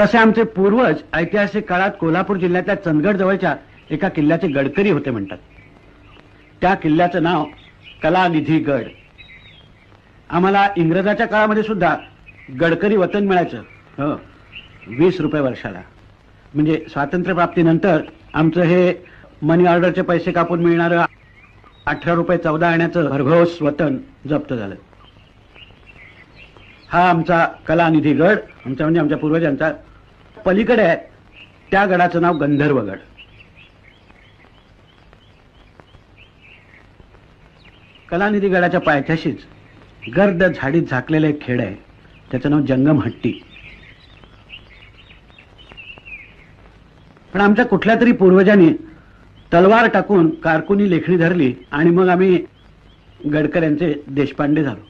तसे आमचे पूर्वज ऐतिहासिक काळात कोल्हापूर जिल्ह्यातल्या चंदगड जवळच्या एका किल्ल्याचे गडकरी होते म्हणतात. त्या किल्ल्याचं नाव कलानिधी गड आम्हाला इंग्रजाच्या काळामध्ये सुद्धा गडकरी वतन मिळायचं. हो. वीस रुपये वर्षाला. म्हणजे स्वातंत्र्यप्राप्तीनंतर आमचं हे मनी ऑर्डरचे पैसे कापून मिळणारं अठरा रुपये चौदा आण्याचं भरघोस वतन जप्त झालं. हा आमचा कलानिधी गड आमचा म्हणजे आमच्या पूर्वजांचा. पलीकडे आहे. त्या गडाचं नाव गंधर्वगड कलानिधी गडाच्या पायथ्याशीच गर्द झाडीत झाकलेलं एक खेड आहे. त्याचं नाव जंगम हट्टी. पण आमच्या कुठल्या तरी पूर्वजांनी तलवार टाकून कारकुनी लेखणी धरली आणि मग आम्ही गडकऱ्यांचे देशपांडे झालो.